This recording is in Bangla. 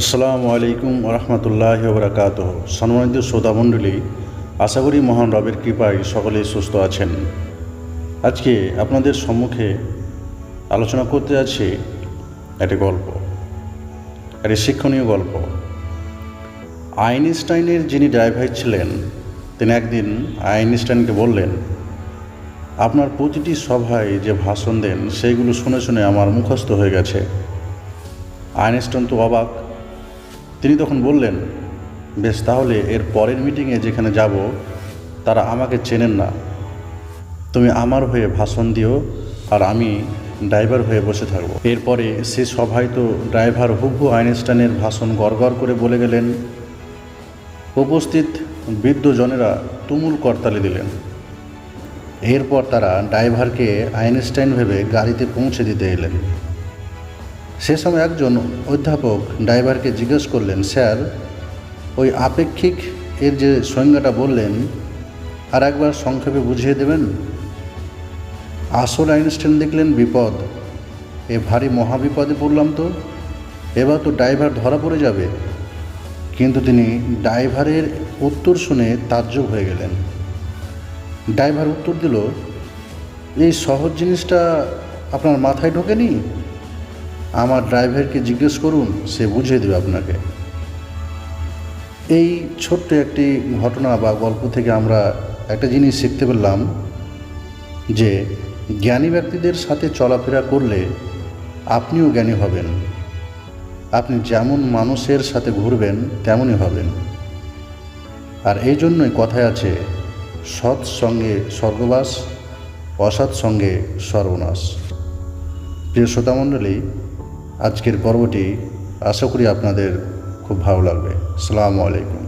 আসসালামু আলাইকুম রহমতুল্লাহ বরকাত সম্মানিত শ্রোতামণ্ডলী আশা করি মহান রবের কৃপায় সকলেই সুস্থ আছেন। আজকে আপনাদের সম্মুখে আলোচনা করতে যাচ্ছি একটি গল্প, একটি শিক্ষণীয় গল্প। আইনস্টাইনের যিনি ড্রাইভার ছিলেন, তিনি একদিন আইনস্টাইনকে বললেন, আপনার প্রতিটি সভায় যে ভাষণ দেন, সেইগুলো শুনে শুনে আমার মুখস্থ হয়ে গেছে। আইনস্টাইন তো অবাক তিনি তখন বললেন, বেশ তাহলে এর পরের মিটিংয়ে যেখানে যাব, তারা আমাকে চেনেন না। তুমি আমার হয়ে ভাষণ দিও আর আমি ড্রাইভার হয়ে বসে থাকব। এরপরে সে সভায় তো ড্রাইভার হুব্বু আইনস্টাইনের ভাষণ গড়গড় করে বলে গেলেন, উপস্থিত বৃদ্ধজনেরা তুমুল করতালি দিলেন। এরপর তারা ড্রাইভারকে আইনস্টাইন ভেবে গাড়িতে পৌঁছে দিতে এলেন। সে সময় একজন অধ্যাপক ড্রাইভারকে জিজ্ঞেস করলেন, স্যার, ওই আপেক্ষিক এর যে সংজ্ঞাটা বললেন, আর একবার সংক্ষেপে বুঝিয়ে দেবেন? আসল আইনস্টাইন দেখলেন বিপদ। এ ভারী মহাবিপদে পড়লাম তো। এবার তো ড্রাইভার ধরা পড়ে যাবে। কিন্তু তিনি ড্রাইভারের উত্তর শুনে তাজ্জব হয়ে গেলেন। ড্রাইভার উত্তর দিল, এই সহজ জিনিসটা আপনার মাথায় ঢোকেনি? আমার ড্রাইভারকে জিজ্ঞেস করুন, সে বুঝিয়ে দেবে আপনাকে। এই ছোট্ট একটি ঘটনা বা গল্প থেকে আমরা একটা জিনিস শিখতে পারলাম যে জ্ঞানী ব্যক্তিদের সাথে চলাফেরা করলে আপনিও জ্ঞানী হবেন। আপনি যেমন মানুষের সাথে ঘুরবেন, তেমনই হবেন। আর এই জন্যই কথায় আছে, সৎ সঙ্গে স্বর্গবাস, অসৎ সঙ্গে সর্বনাশ। প্রিয় শ্রোতামণ্ডলী আজকের পর্বটি আশা করি আপনাদের খুব ভালো লাগবে। আসসালামু আলাইকুম।